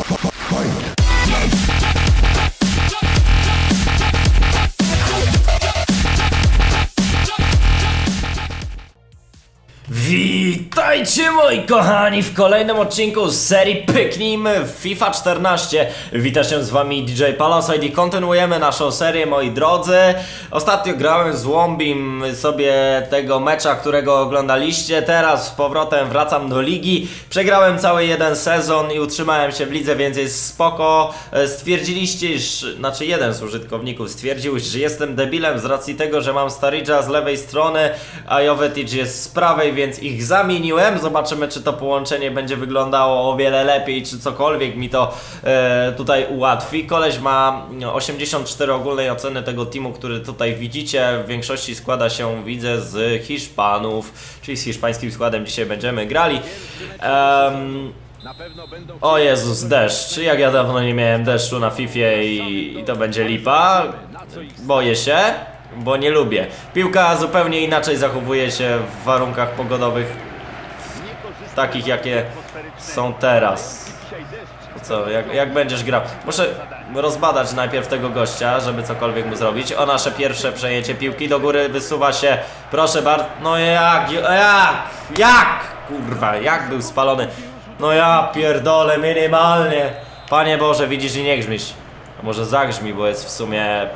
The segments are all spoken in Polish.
Ho, ho, ho. Witajcie moi kochani w kolejnym odcinku z serii Pyknijmy FIFA 14 Witam się z wami DJ Palasite i kontynuujemy naszą serię moi drodzy. Ostatnio grałem z Łombim sobie tego mecza, którego oglądaliście. Teraz z powrotem wracam do ligi. Przegrałem cały jeden sezon i utrzymałem się w lidze, więc jest spoko. E, Stwierdziliście, iż, znaczy jeden z użytkowników stwierdził, że jestem debilem z racji tego, że mam Starydża z lewej strony A Jovetic jest z prawej, więc ich zamieniłem. Zobaczymy, czy to połączenie będzie wyglądało o wiele lepiej, czy cokolwiek mi to e, tutaj ułatwi. Koleś ma no, 84 ogólnej oceny tego teamu, który tutaj widzicie. W większości składa się, widzę, z Hiszpanów, czyli z hiszpańskim składem dzisiaj będziemy grali. O Jezus, deszcz. Jak ja dawno nie miałem deszczu na FIFA i, i to będzie lipa. Boję się, bo nie lubię. Piłka zupełnie inaczej zachowuje się w warunkach pogodowych takich jakie są teraz. Co, jak, jak będziesz grał? Muszę rozbadać najpierw tego gościa, żeby cokolwiek mu zrobić. O nasze pierwsze przejęcie piłki do góry wysuwa się. Proszę bardzo. No jak, jak, jak? Kurwa, jak był spalony. No ja pierdolę minimalnie. Panie Boże, widzisz i nie grzmiś. A może zagrzmi, bo jest w sumie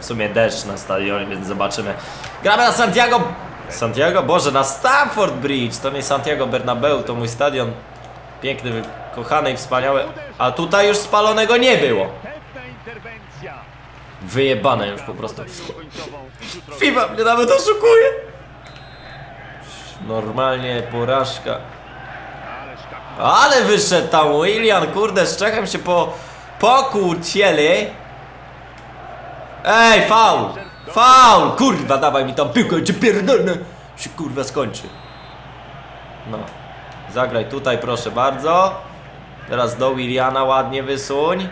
w sumie deszcz na stadionie, więc zobaczymy. Gramy na Santiago. Santiago? Boże, na Stamford Bridge. To nie Santiago Bernabeu, to mój stadion. Piękny, kochany i wspaniały. A tutaj już spalonego nie było. Wyjebane już po prostu. FIFA mnie nawet oszukuje. Normalnie porażka. Ale wyszedł tam William, kurde, z Czechem się po pokłócieli. Ej, faul! Faul! Kurwa, dawaj mi tam piłkę, cię pierdolę! Się kurwa skończy. No. Zagraj tutaj, proszę bardzo. Teraz do Williana ładnie wysuń.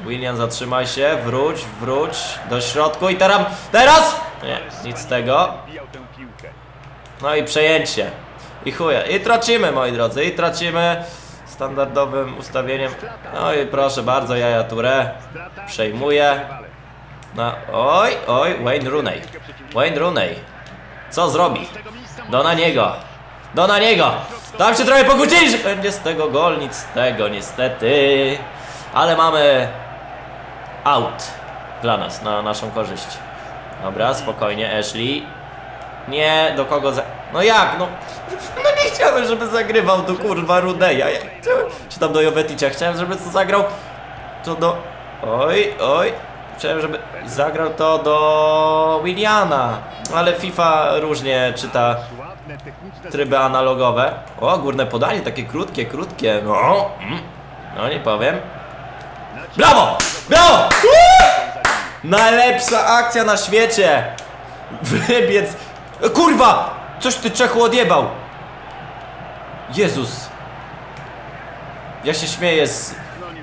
William, zatrzymaj się, wróć, wróć do środku i teraz... Teraz! Nie, nic z tego. No i przejęcie. I chuje. I tracimy, moi drodzy, i tracimy standardowym ustawieniem. No i proszę bardzo, Jaja Touré przejmuje. No, oj, oj, Wayne Rooney. Wayne Rooney. Co zrobi? Do na niego. Do na niego. Tam się trochę pokłócili, że będzie z tego gol, nic z tego, niestety. Ale mamy out dla nas, na naszą korzyść. Dobra, spokojnie, Ashley. Nie, do kogo za... No jak, no... No nie chciałem, żeby zagrywał do kurwa Rudeja. Ja chciałem... Czy tam do Jovetica. Chciałem, żeby to zagrał... To do... Oj, oj. Chciałem, żeby zagrał to do Williana. Ale FIFA różnie czyta tryby analogowe. O, górne podanie, takie krótkie, krótkie. No, mm. no nie powiem. Brawo! Brawo! Uuu! Najlepsza akcja na świecie! Wybiec... Kurwa! Coś ty Czechu odjebał! Jezus! Ja się śmieję z...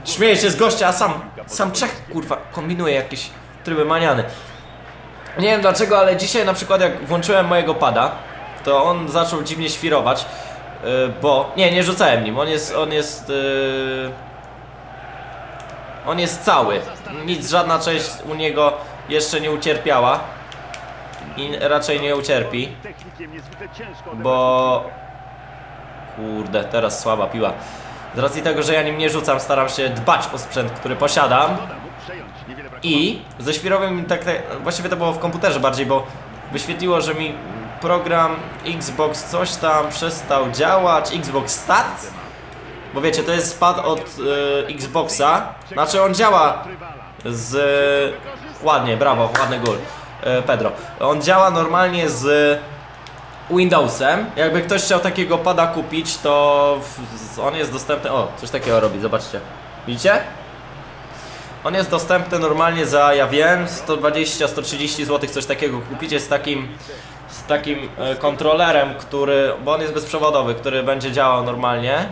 Śmieję się z gościa, a sam... Sam Czech, kurwa, kombinuje jakieś tryby maniany. Nie wiem dlaczego, ale dzisiaj na przykład jak włączyłem mojego pada, to on zaczął dziwnie świrować, yy, bo... Nie, nie rzucałem nim, on jest... On jest... Yy... On jest cały. Nic, żadna część u niego jeszcze nie ucierpiała. I raczej nie ucierpi. Bo... Kurde, teraz słaba piła. Z racji tego, że ja nim nie rzucam, staram się dbać o sprzęt, który posiadam. I ze świrowym tak, tak właściwie to było w komputerze bardziej, bo wyświetliło, że mi program Xbox coś tam przestał działać, Xbox Stats. Bo wiecie, to jest pad od y, Xboxa. Znaczy on działa z... Ładnie, brawo, ładny gol. Y, Pedro. On działa normalnie z Windowsem. Jakby ktoś chciał takiego pada kupić, to on jest dostępny... O, coś takiego robi, zobaczcie. Widzicie? On jest dostępny normalnie za, ja wiem, 120-130 zł, coś takiego kupicie z takim z takim e, kontrolerem, który, bo on jest bezprzewodowy, który będzie działał normalnie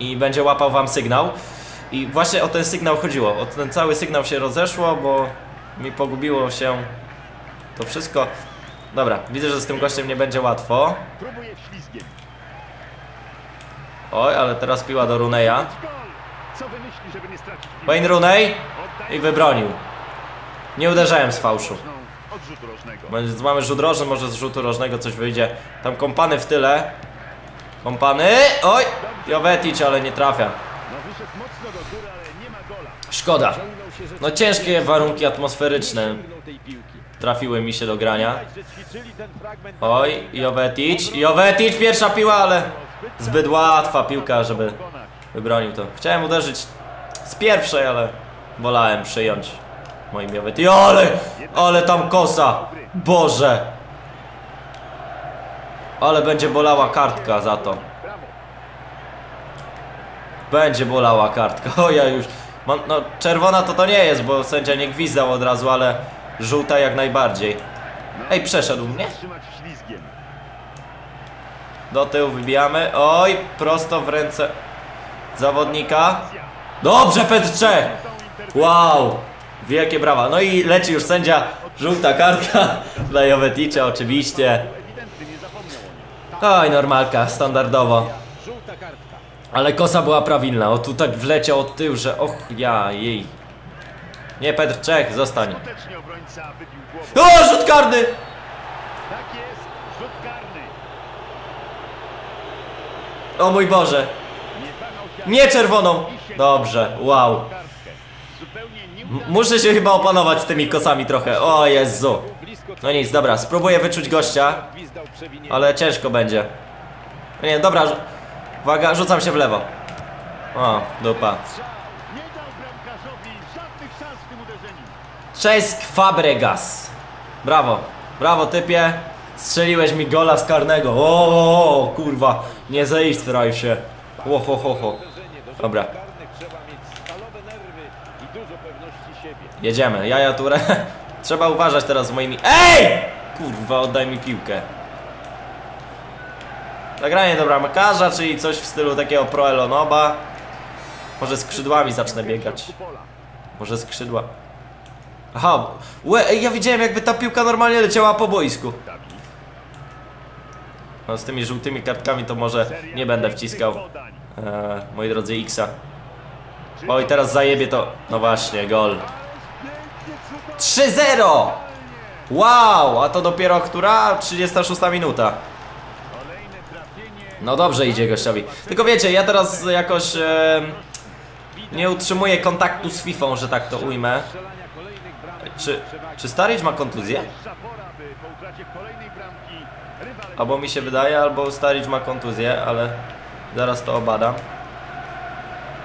i będzie łapał wam sygnał. I właśnie o ten sygnał chodziło. O ten cały sygnał się rozeszło, bo mi pogubiło się to wszystko. Dobra, widzę, że z tym gościem nie będzie łatwo. Oj, ale teraz piła do piłki? Wayne Oddaje i wybronił. Nie uderzałem z fałszu. Więc mamy rzut rożny, może z rzutu rożnego coś wyjdzie. Tam kompany w tyle. Kompany. Oj! Jovetic, ale nie trafia. No. Szkoda. No ciężkie warunki atmosferyczne trafiły mi się do grania. Oj, Jovetic. Jovetic, pierwsza piła, ale zbyt łatwa piłka, żeby wybronił to. Chciałem uderzyć z pierwszej, ale wolałem przyjąć moim Jovetic. Ale, ale tam kosa. Boże. Ale będzie bolała kartka za to. Będzie bolała kartka. O ja już. No czerwona to to nie jest, bo sędzia nie gwizdał od razu, ale żółta jak najbardziej. Ej, przeszedł mnie? Do tyłu wybijamy. Oj, prosto w ręce zawodnika. Dobrze, Petrczek! Wow! Wielkie brawa. No i leci już sędzia. Żółta kartka dla Joveticza oczywiście. Oj, normalka, standardowo. Ale kosa była prawilna. O, tu tak wleciał od tyłu, że och, ja, jej. Nie, Petr Czech, zostań. O, rzut karny! Tak jest, rzut karny. O mój Boże. Nie czerwoną. Dobrze, wow. M- Muszę się chyba opanować z tymi kosami trochę. O Jezu. No nic, dobra, spróbuję wyczuć gościa, ale ciężko będzie. Nie, dobra, uwaga, rzucam się w lewo. O, dupa. Czesk Fabregas. Brawo, brawo typie. Strzeliłeś mi gola z karnego. O, kurwa, nie zaisтрaj się. Ho, ho, ho, ho. Dobra, jedziemy. Jaja turę. Trzeba uważać teraz z moimi... EJ! Kurwa, oddaj mi piłkę. Zagranie do bramkarza, czyli coś w stylu takiego pro Elonoba. Może skrzydłami zacznę biegać. Może skrzydła. Aha, łe, ja widziałem jakby ta piłka normalnie leciała po boisku. No z tymi żółtymi kartkami to może nie będę wciskał, e, moi drodzy, Xa. Oj, teraz zajebie to. No właśnie, gol. pięknie, cudownie. 3-0! Wow, a to dopiero która? 36 minuta. No dobrze idzie gościowi. Tylko wiecie, ja teraz jakoś nie utrzymuję kontaktu z FIFA, że tak to ujmę. Czy, czy ma kontuzję? Albo mi się wydaje, albo Staricz ma kontuzję, ale zaraz to obadam.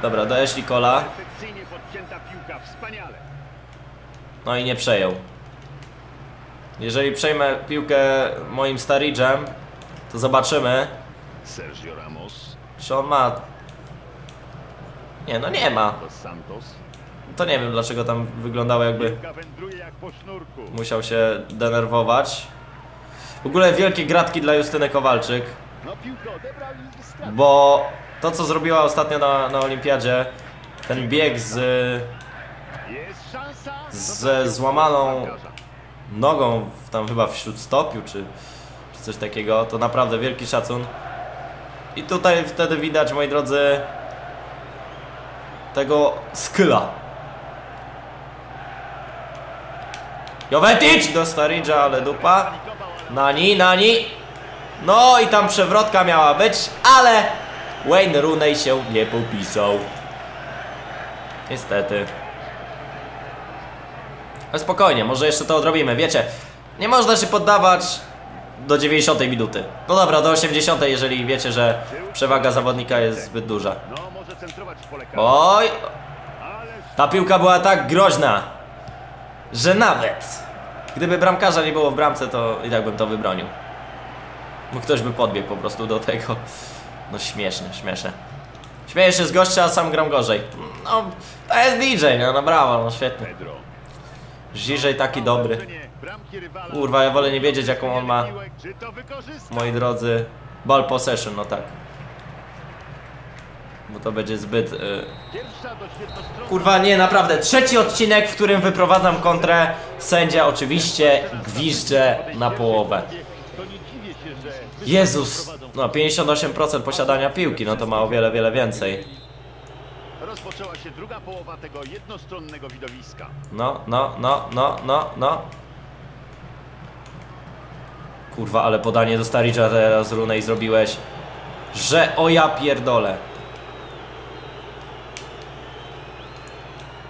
Dobra, do Ashley Cola. No i nie przejął. Jeżeli przejmę piłkę moim Staridżem, to zobaczymy, czy on ma... Nie, no nie ma. To nie wiem, dlaczego tam wyglądało jakby musiał się denerwować. W ogóle wielkie gratki dla Justyny Kowalczyk, bo to co zrobiła ostatnio na, na Olimpiadzie, ten bieg z. Ze złamaną- nogą w, tam chyba w śródstopiu czy, czy coś takiego, to naprawdę wielki szacun. I tutaj wtedy widać, moi drodzy, tego skilla. Jovetic do Staridża, ale dupa. Nani, Nani. No i tam przewrotka miała być, ale Wayne Rooney się nie popisał. Niestety. Ale spokojnie, może jeszcze to odrobimy, wiecie. Nie można się poddawać do 90 minuty. No dobra, do 80, jeżeli wiecie, że przewaga zawodnika jest zbyt duża. Oj, ta piłka była tak groźna, że nawet gdyby bramkarza nie było w bramce, to i tak bym to wybronił. Bo ktoś by podbiegł po prostu do tego. No śmieszne, śmieszne. Śmieję się z gościa, a sam gram gorzej. No, to jest DJ, no, no brawo, no świetnie. DJ taki dobry. Kurwa, ja wolę nie wiedzieć jaką on ma, moi drodzy, ball possession, no tak. Bo to będzie zbyt... Y... Świetnostronna. Kurwa, nie, naprawdę. Trzeci odcinek, w którym wyprowadzam kontrę. Sędzia oczywiście gwizdże na połowę. Jezus! No, 58% posiadania piłki, no to ma o wiele, wiele więcej. Rozpoczęła się druga połowa tego jednostronnego widowiska. No, no, no, no, no, no. Kurwa, ale podanie do Staricza teraz Runej zrobiłeś. Że o ja pierdolę.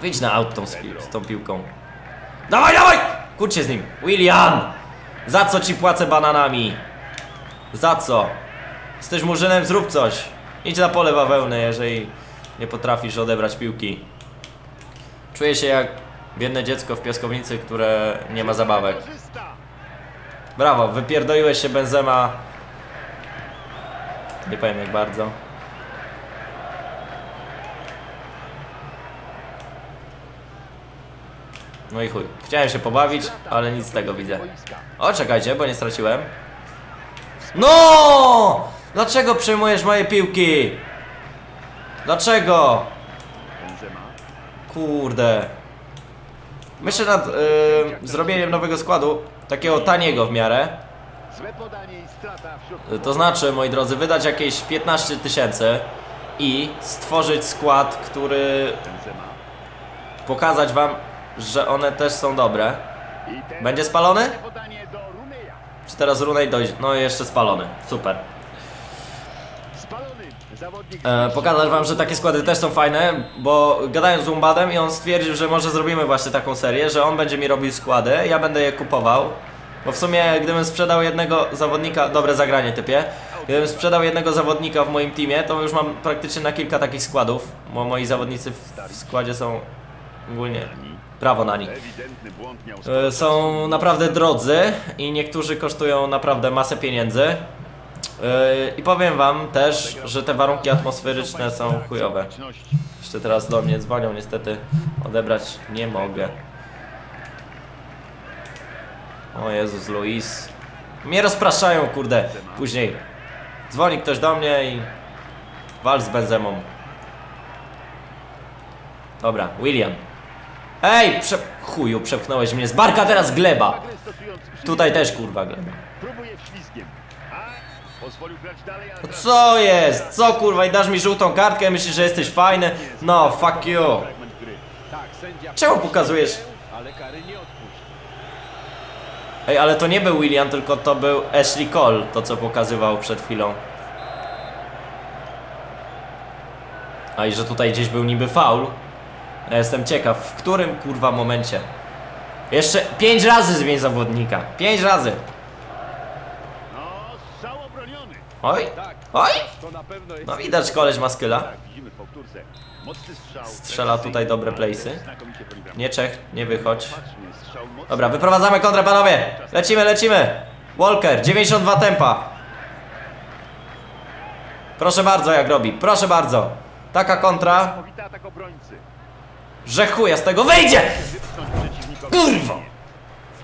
Wyjdź na aut z, tą piłką. Dawaj, dawaj! Kurczcie z nim. William! Za co ci płacę bananami? Za co? Jesteś murzynem, zrób coś. Idź na pole bawełny, jeżeli nie potrafisz odebrać piłki. Czuję się jak biedne dziecko w piaskownicy, które nie ma zabawek. Brawo, wypierdoliłeś się Benzema. Nie powiem jak bardzo. No i chuj. Chciałem się pobawić, ale nic z tego widzę. O, czekajcie, bo nie straciłem. No! Dlaczego przejmujesz moje piłki? Dlaczego? Kurde. Myślę nad y, zrobieniem nowego składu, takiego taniego w miarę. To znaczy, moi drodzy, wydać jakieś 15 tysięcy i stworzyć skład, który pokazać wam, że one też są dobre. Będzie spalony? Czy teraz Runej dojdzie? No jeszcze spalony. Super. E, pokazać wam, że takie składy też są fajne, bo gadałem z Umbadem i on stwierdził, że może zrobimy właśnie taką serię, że on będzie mi robił składy, ja będę je kupował. Bo w sumie gdybym sprzedał jednego zawodnika, dobre zagranie typie, gdybym sprzedał jednego zawodnika w moim teamie, to już mam praktycznie na kilka takich składów, bo moi zawodnicy w składzie są ogólnie prawo na nich. E, Są naprawdę drodzy i niektórzy kosztują naprawdę masę pieniędzy. E, I powiem wam też, że te warunki atmosferyczne są chujowe. Jeszcze teraz do mnie dzwonią, niestety odebrać nie mogę. O Jezus, Luis. Mnie rozpraszają, kurde. Później dzwoni ktoś do mnie i wal z Benzemą. Dobra, William. Ej, prze... chuju, przepchnąłeś mnie z barka, teraz gleba. Tutaj też kurwa gleba. Teraz Co jest? Co kurwa i dasz mi żółtą kartkę? Myślisz, że jesteś fajny? No, fuck you. Tak, Czemu pokazujesz? Ej, ale to nie był William, tylko to był Ashley Cole, to co pokazywał przed chwilą. A i że tutaj gdzieś był niby faul. Ja jestem ciekaw, w którym kurwa momencie. Jeszcze pięć razy zmień zawodnika. Pięć razy. Oj, oj. No widać, koleś ma skyla. Strzela tutaj dobre playsy. Nie Czech, nie wychodź. Dobra, wyprowadzamy kontrę, panowie. Lecimy, lecimy. Walker, 92 tempa. Proszę bardzo, jak robi. Proszę bardzo. Taka kontra. Że chuja z tego wyjdzie. Kurwa.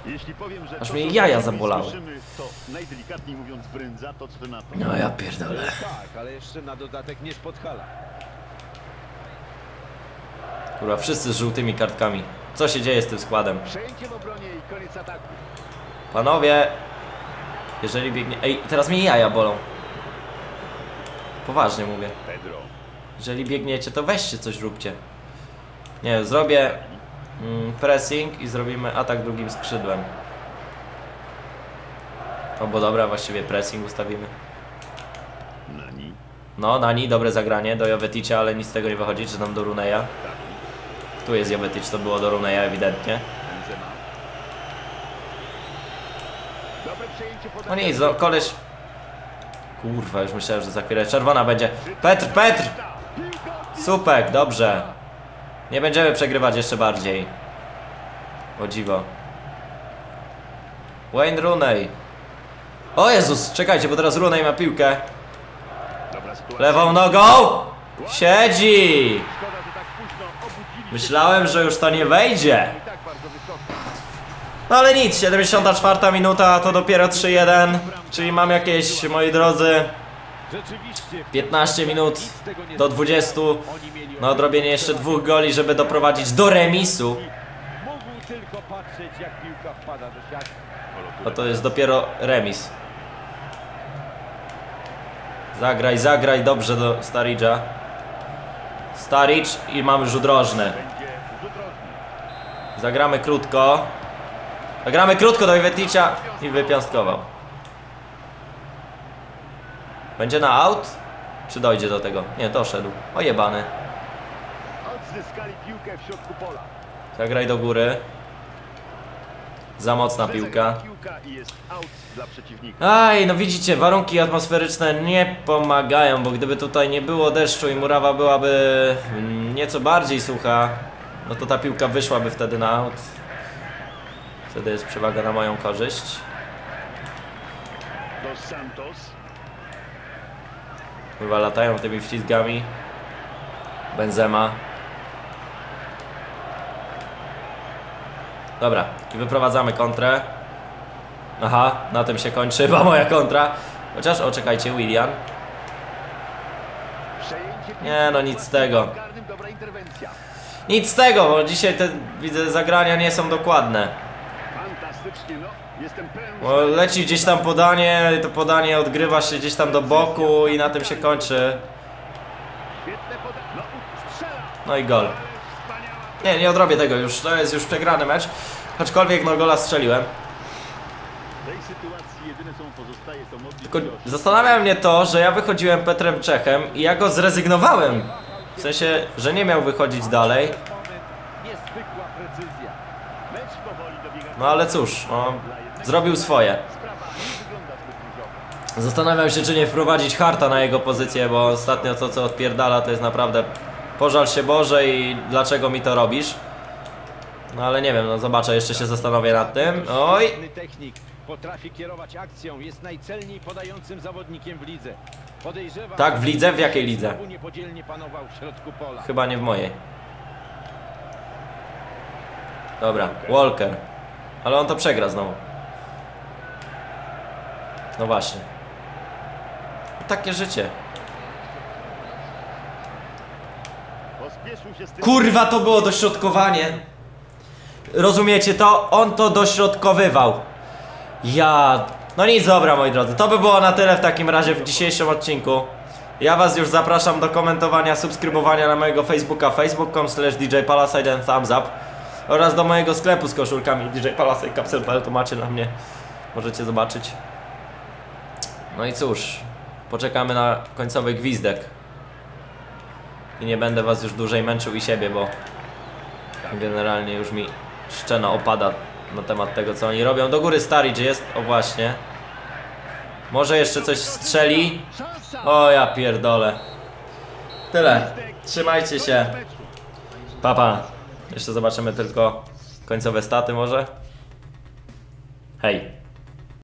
Jeśli powiem, że Aż mnie jaja zabolały. Słyszymy, to najdelikatniej mówiąc brędza, to co ty na to? No ja pierdolę. Tak, ale jeszcze na dodatek nie spod. Kurwa, wszyscy z żółtymi kartkami. Co się dzieje z tym składem? Przejęcie w obronie i koniec ataku. Panowie, jeżeli biegnie... Ej, teraz mnie jaja bolą. Poważnie mówię. Pedro. Jeżeli biegniecie, to weźcie coś róbcie. Nie, zrobię mm, pressing i zrobimy atak drugim skrzydłem. O, bo dobra, właściwie pressing ustawimy. Nani. No, Nani, dobre zagranie do Joveticia, ale nic z tego nie wychodzi, czy tam do Runeja. Taki. Tu jest Jovetic, to było do Runeja ewidentnie. Przejęcie No nic, no, koleś... Kurwa, już myślałem, że za chwilę czerwona będzie. Petr, Petr! Supek, dobrze. Nie będziemy przegrywać jeszcze bardziej. O dziwo. Wayne Rooney. O Jezus, czekajcie, bo teraz Rooney ma piłkę. Lewą nogą! Siedzi! Myślałem, że już to nie wejdzie. No ale nic, 74 minuta to dopiero 3-1. Czyli mam jakieś, moi drodzy. 15 minut do 20 Oni mieli na odrobienie jeszcze dwóch goli, żeby doprowadzić do remisu. Siatki. No to jest dopiero remis. Zagraj, zagraj dobrze do Staricza. Staric i mamy rzut rożny. Zagramy krótko. Zagramy krótko do Iweticia i wypiąstkował. Będzie na out? Czy dojdzie do tego? Nie, doszedł. Ojebany. Odzyskali piłkę w środku pola. Zagraj do góry. Za mocna piłka. Aj, no widzicie, warunki atmosferyczne nie pomagają, bo gdyby tutaj nie było deszczu i murawa byłaby nieco bardziej sucha, no to ta piłka wyszłaby wtedy na aut. Wtedy jest przewaga na moją korzyść. Dos Santos. Chyba latają tymi wciskami. Benzema. Dobra, wyprowadzamy kontrę. Aha, na tym się kończy chyba moja kontra. Chociaż, o czekajcie, William. Nie, no nic z tego. Nic z tego, bo dzisiaj te widzę zagrania nie są dokładne. Fantastycznie, no. Bo leci gdzieś tam podanie, to podanie odgrywa się gdzieś tam do boku i na tym się kończy. No. No i gol. Nie, nie odrobię tego już, to jest już przegrany mecz. Aczkolwiek no gola strzeliłem. Tylko zastanawia mnie to, że ja wychodziłem Petrem Czechem i ja go zrezygnowałem. W sensie, że nie miał wychodzić dalej. No ale cóż, no, zrobił swoje. Zastanawiam się, czy nie wprowadzić harta na jego pozycję, bo ostatnio to, co odpierdala, to jest naprawdę pożal się Boże i dlaczego mi to robisz. No ale nie wiem, no zobaczę, jeszcze się zastanowię nad tym. Oj! Potrafi kierować akcją. Jest najcelniej podającym zawodnikiem w lidze. Podejrzewam, Tak, w lidze? W jakiej lidze? Chyba nie w mojej. Dobra, Walker. Ale on to przegra znowu. No właśnie. Takie życie. Kurwa, to było dośrodkowanie. Rozumiecie to? On to dośrodkowywał. Ja. No nic, dobra, moi drodzy. To by było na tyle w takim razie w dzisiejszym odcinku. Ja was już zapraszam do komentowania, subskrybowania na mojego Facebooka facebook.com slash DJ Palaside and thumbs up oraz do mojego sklepu z koszulkami DJ Palaside Capsule.pl to macie na mnie. Możecie zobaczyć. No i cóż, poczekamy na końcowy gwizdek. I nie będę was już dłużej męczył i siebie, bo generalnie już mi szczena opada na temat tego, co oni robią. Do góry stary, gdzie jest? O właśnie. Może jeszcze coś strzeli? O ja pierdolę. Tyle. Trzymajcie się. Papa. Jeszcze zobaczymy tylko końcowe staty może. Hej.